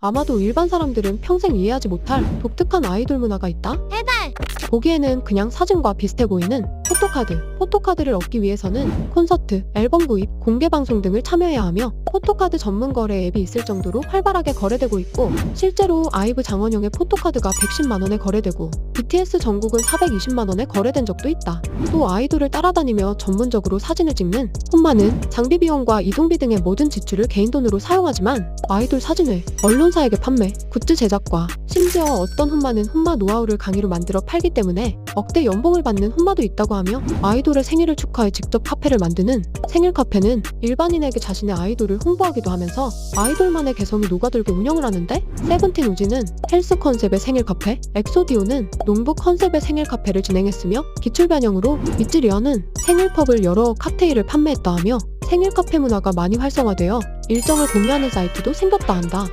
아마도 일반 사람들은 평생 이해하지 못할 독특한 아이돌 문화가 있다? 해달 보기에는 그냥 사진과 비슷해 보이는 포토카드. 포토카드를 얻기 위해서는 콘서트, 앨범 구입, 공개 방송 등을 참여해야 하며 포토카드 전문 거래 앱이 있을 정도로 활발하게 거래되고 있고 실제로 아이브 장원영의 포토카드가 110만 원에 거래되고 BTS 전국은 420만 원에 거래된 적도 있다. 또 아이돌을 따라다니며 전문적으로 사진을 찍는 홈마는 장비 비용과 이동비 등의 모든 지출을 개인 돈으로 사용하지만 아이돌 사진을 언론사에게 판매, 굿즈 제작과 심지어 어떤 홈마는 홈마 노하우를 강의로 만들어 팔기 때문에 억대 연봉을 받는 홈마도 있다고 하며 아이돌의 생일을 축하해 직접 카페를 만드는 생일 카페는 일반인에게 자신의 아이돌을 홍보하기도 하면서 아이돌만의 개성이 녹아들게 운영을 하는데 세븐틴 우지는 헬스 컨셉의 생일 카페, 엑소디오는 농부 컨셉의 생일 카페를 진행했으며 기출 변형으로 미츠리어는 생일 펍을 열어 칵테일을 판매했다 하며 생일 카페 문화가 많이 활성화되어 일정을 공유하는 사이트도 생겼다 한다.